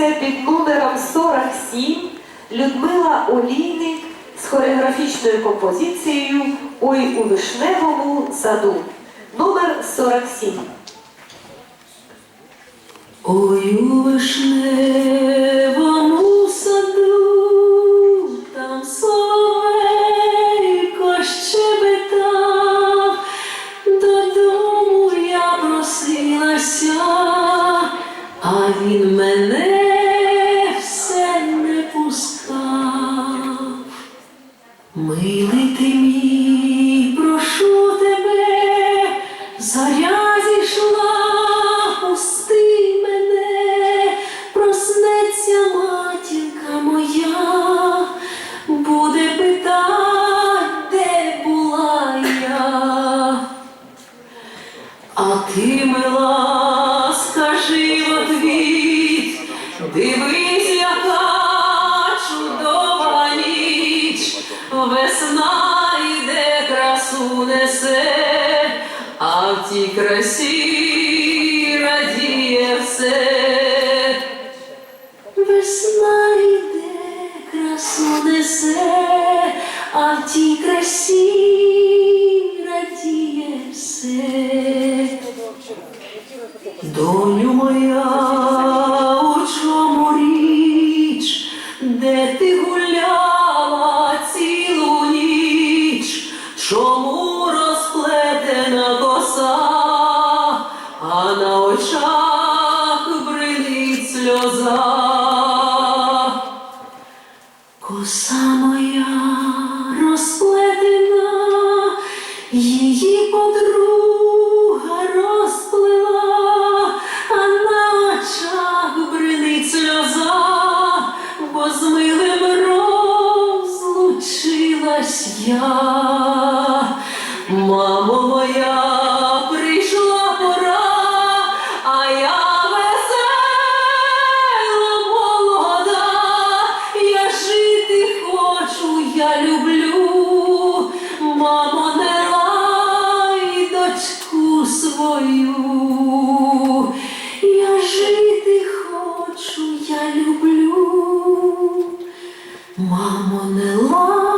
знаходиться під номером 47 Людмила Олійник з хореографічною композицією Ой у вишневому саду. Номер 47. Ой у вишневому в дивись, яка чудова ніч, весна йде, красу несе, а в тій красі радіє все. Весна йде, красу несе, а в тій красі радіє все. ouça. я люблю, мамо, не лай дочку свою, я жити хочу, я люблю, мамо, не лай.